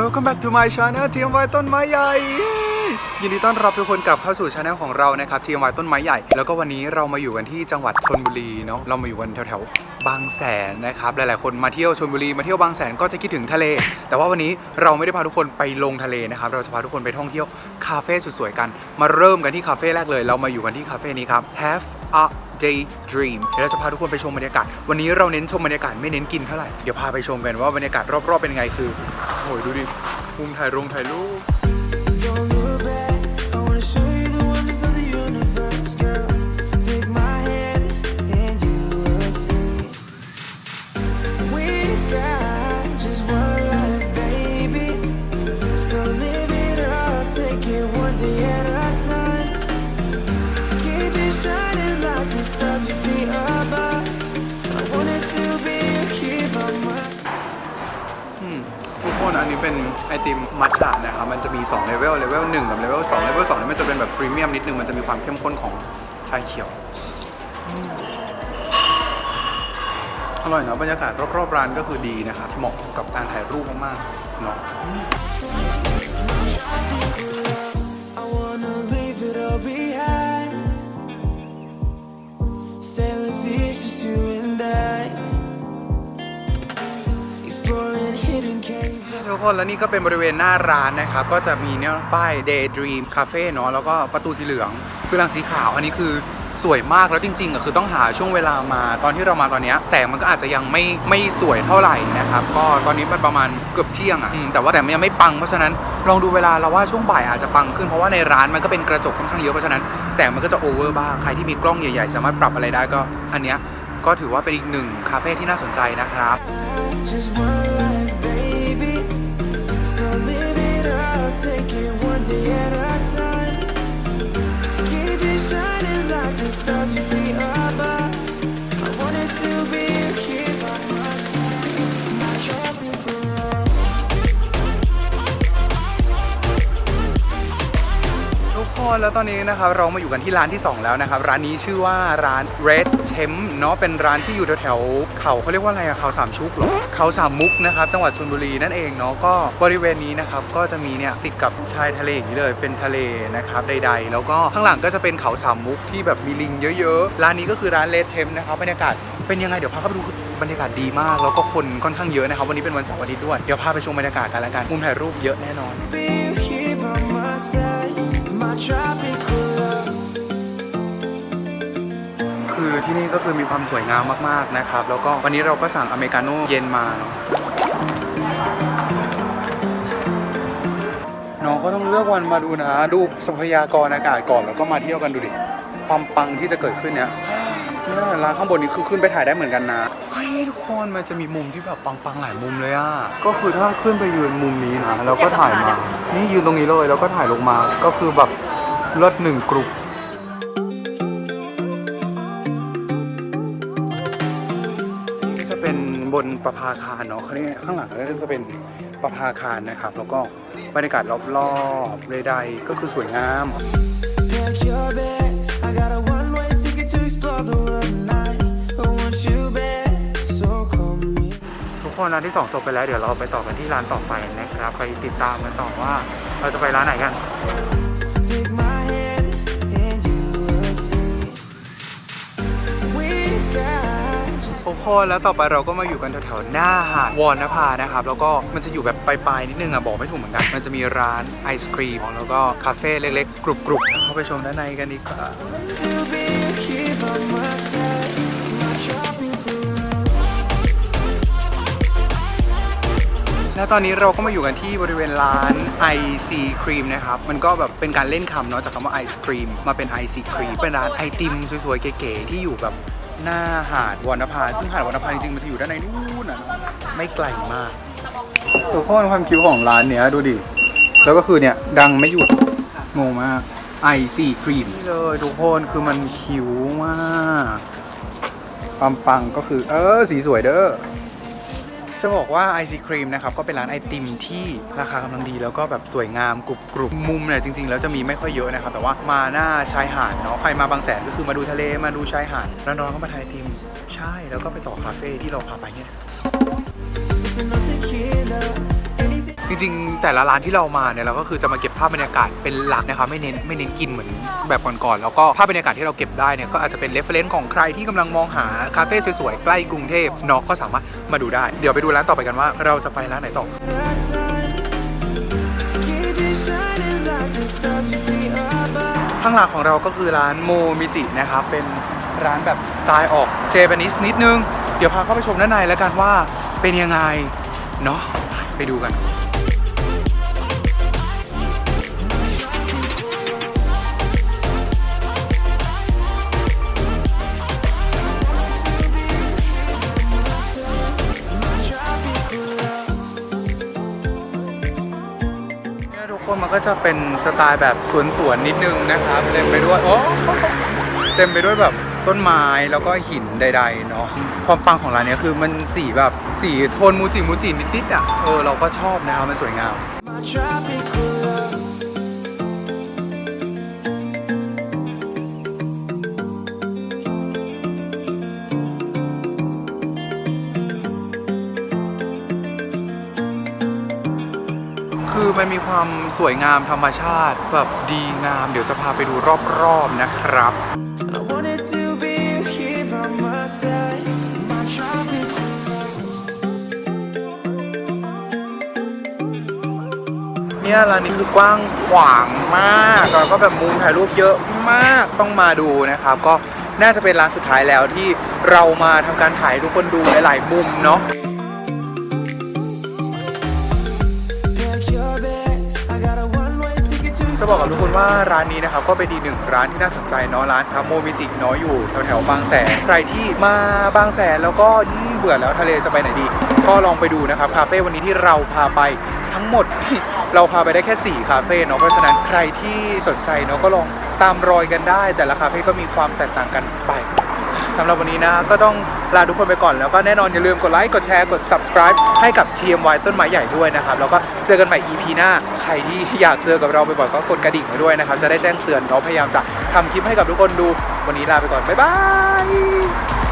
Welcome back to my channel TMY ต้นไม้ใหญ่ ยินดีต้อนรับทุกคนกลับเข้าสู่ช anel ของเรานะครับ TMY ต้นไม้ใหญ่ แล้วก็วันนี้เรามาอยู่กันที่จังหวัดชนบุรีเนาะเรามาอยู่กันแถวๆบางแสนนะครับหลายๆคนมาเที่ยวชนบุรีมาเที่ยวบางแสนก็จะคิดถึงทะเล แต่ว่าวันนี้เราไม่ได้พาทุกคนไปลงทะเลนะครับเราจะพาทุกคนไปท่องเที่ยวคาเฟ่สวยๆกัน มาเริ่มกันที่คาเฟ่แรกเลย เรามาอยู่กันที่คาเฟ่นี้ครับ Have a Daydream เดี๋ยวเราจะพาทุกคนไปชมบรรยากาศ วันนี้เราเน้นชมบรรยากาศไม่เน้นกินเท่าไหร่ เดี๋ยวพาไปชมกันว่าบรรยากาศรอบๆเป็นไงคือ โอ้ยดูดิมุมถ่ายรงถ่ายรูป นอันนี้เป็นไอติมมัทฉะนะครับมันจะมี2เลเวลเลเวล1กับเลเวล2เลเวล2นี่มันจะเป็นแบบพรีเมียมนิดนึงมันจะมีความเข้มข้นของชาเขียวอร่อยเนาะบรรยากาศรอบๆร้านก็คือดีนะครับเหมาะกับการถ่ายรูปมากๆเนาะ Sail it's just you and I. ทุกคนแล้วนี่ก็เป็นบริเวณหน้าร้านนะครับ ก็จะมีเนี่ยป้าย Daydream Cafe เนาะแล้วก็ประตูสีเหลืองคือหลังสีขาว อันนี้คือสวยมากแล้วจริงๆอะคือต้องหาช่วงเวลามาตอนที่เรามาตอนเนี้ยแสงมันก็อาจจะยังไม่ไม่สวยเท่าไหร่นะครับก็ตอนนี้มันประมาณเกือบเที่ยงอะอืมแต่ว่าแสงมันยังไม่ปังเพราะฉะนั้นลองดูเวลาเราว่าช่วงบ่ายอาจจะปังขึ้นเพราะว่าในร้านมันก็เป็นกระจกค่อนข้างเยอะเพราะฉะนั้นแสงมันก็จะโอเวอร์บ้างใครที่มีกล้องใหญ่ๆ สามารถปรับอะไรได้ก็อันเนี้ยก็ถือว่าเป็นอีกหนึ่งคาเฟ่ที่น่าสนใจนะครับ stars we see แล้วตอนนี้นะครับเรามาอยู่กันที่ร้านที่ 2 แล้วนะครับ ร้านนี้ชื่อว่าร้าน Red Tem เนาะเป็นร้านที่อยู่แถวๆเขาเขาเรียกว่าอะไรอะเขาสามชุกเหรอเขาสามมุกนะครับจังหวัดชลบุรีนั่นเองเนาะก็บริเวณนี้นะครับก็จะมีเนี่ยติดกับชายทะเลอย่างนี้เลยเป็นทะเลนะครับใด ๆ แล้วก็ข้างหลังก็จะเป็นเขาสามมุกที่แบบมีลิงเยอะๆ ร้านนี้ก็คือร้าน Red Tem นะครับบรรยากาศเป็นยังไงเดี๋ยวพาเข้าไปดูบรรยากาศดีมาก แล้วก็คนค่อนข้างเยอะนะครับวันนี้เป็นวันเสาร์อาทิตย์ด้วยเดี๋ยวพาไปชมบรรยากาศกันแล้วกันมุมถ่ายรูปเยอะแน่นอน คือที่นี่ก็คือมีความสวยงามมากๆนะครับ แล้วก็วันนี้เราก็สั่งอเมริกาโน่เย็นมาเนาะน้องก็ต้องเลือกวันมาดูนะ ดูทรัพยากรอากาศก่อนแล้วก็มาเที่ยวกันดูดิ ความปังที่จะเกิดขึ้นเนี่ย เนี่ยร้านข้างบนนี้คือขึ้นไปถ่ายได้เหมือนกันนะเฮ้ยทุกคนมันจะมีมุมที่แบบปังๆหลายมุมเลยอะก็คือถ้าขึ้นไปยืนมุมนี้นะแล้วก็ถ่ายมา นี่ยืนตรงนี้เลยแล้วก็ถ่ายลงมาก็คือแบบเลิศหนึ่งกลุ่มนี่จะเป็นบนประภาคารเนาะเขาเรียกข้างหลังก็จะเป็นประภาคารนะครับ แล้วก็บรรยากาศรอบๆใดๆก็คือสวยงาม ทุกคนร้านที่2จบไปแล้วเดี๋ยวเราไปต่อกันที่ร้านต่อไปนะครับไปติดตามกันต่อว่าเราจะไปร้านไหนกัน Take my hand and you will see. We've got just ทุกคนแล้วต่อไปเราก็มาอยู่กันแถวๆหน้าหาดวอนนภานะครับ แล้วก็มันจะอยู่แบบปลายๆนิดนึงอะบอกไม่ถูกเหมือนกัน มันจะมีร้านไอศครีมแล้วก็คาเฟ่เล็กๆ กรุบๆเข้าไปชมด้านในกันดีกว่า และตอนนี้เราก็มาอยู่กันที่บริเวณร้าน IC Cream นะครับ มันก็แบบเป็นการเล่นคำเนาะจากคำว่าไอศครีมมาเป็น IC Cream เป็นร้านไอติมสวยๆ เก๋ๆ ที่อยู่แบบหน้าหาดวรรณภาซึ่งหาดวรรณภาจริงๆ มันจะอยู่ด้านในนู่นน่ะเนอะไม่ไกลมากทุกคนความคิวของร้านเนี้ยดูดิ แล้วก็คือเนี่ยดังไม่หยุดงงมาก IC Cream นี่เลยทุกคนคือมันคิวมากความปังก็คือ เออ สีสวยเด้อจะบอกว่าไอซีครีมนะครับ ก็เป็นร้านไอติมที่ราคากำลังดีแล้วก็แบบสวยงามกรุบกรุบมุมเนี่ยจริงๆ แล้วจะมีไม่ค่อยเยอะนะครับ แต่ว่ามาหน้าชายหาดเนาะใครมาบางแสนก็คือมาดูทะเลมาดูชายหาดร้อนๆก็มาทานไอติม ใช่แล้วก็ไปต่อคาเฟ่ที่เราพาไปเนี่ย จริงๆ แต่ละร้านที่เรามาเนี่ยเราก็คือจะมาเก็บภาพบรรยากาศเป็นหลักนะครับไม่เน้นไม่เน้นกินเหมือนแบบก่อนๆแล้วก็ภาพบรรยากาศที่เราเก็บได้เนี่ยก็อาจจะเป็นเรฟเฟรนซ์ของใครที่กำลังมองหาคาเฟ่สวยๆใกล้กรุงเทพเนาะก็สามารถมาดูได้ เดี๋ยวไปดูร้านต่อไปกันว่าเราจะไปร้านไหนต่อ ข้างหลังของเราก็คือร้านโมมิจินะครับเป็นร้านแบบสไตล์ออกเจแปนิสนิดนึง เดี๋ยวพาเข้าไปชมด้านในแล้วกันว่าเป็นยังไงเนาะไปดูกัน พวกมันก็จะเป็นสไตล์แบบสวนๆนิดนึงนะครับเต็มไปด้วยโอ้เต็มไปด้วยแบบต้นไม้แล้วก็หินใดๆเนาะความปังของร้านนี้คือมันสีแบบสีโทนมูจิมูจินิดๆอะเออเราก็ชอบนะครับมันสวยงาม มันมีความสวยงามธรรมชาติ แบบดีงาม เดี๋ยวจะพาไปดูรอบๆนะครับ And I wanted to be here by my side. My tropical love. เนี่ยร้านนี้คือกว้างขวางมากแล้วก็แบบมุมถ่ายรูปเยอะมากต้องมาดูนะครับ ก็น่าจะเป็นร้านสุดท้ายแล้วที่เรามาทำการถ่ายให้ทุกคนดูหลายๆมุมเนาะ จะบอกกับทุกคนว่าร้านนี้นะครับก็เป็นอีกหนึ่งร้านที่น่าสนใจเนาะร้านครับโมมิจิเนาะอยู่แถวแถวๆบางแสนใครที่มาบางแสนแล้วก็เบื่อแล้วทะเลจะไปไหนดี ก็ลองไปดูนะครับคาเฟ่วันนี้ที่เราพาไปทั้งหมด เราพาไปได้แค่ 4 คาเฟ่เนาะเพราะฉะนั้นใครที่สนใจเนาะก็ลองตามรอยกันได้ แต่ละคาเฟ่ก็มีความแตกต่างกันไป สำหรับวันนี้นะ ก็ต้องลาทุกคนไปก่อนแล้วก็แน่นอนอย่าลืมกดไลค์กดแชร์กด subscribe ให้กับ TMY ต้นไม้ใหญ่ด้วยนะครับแล้วก็เจอกันใหม่ EP หน้าใครที่อยากเจอกับเราบ่อยๆก็กดกระดิ่งไว้ด้วยนะครับจะได้แจ้งเตือนเราพยายามจะทำคลิปให้กับทุกคนดูวันนี้ลาไปก่อนบ๊ายบาย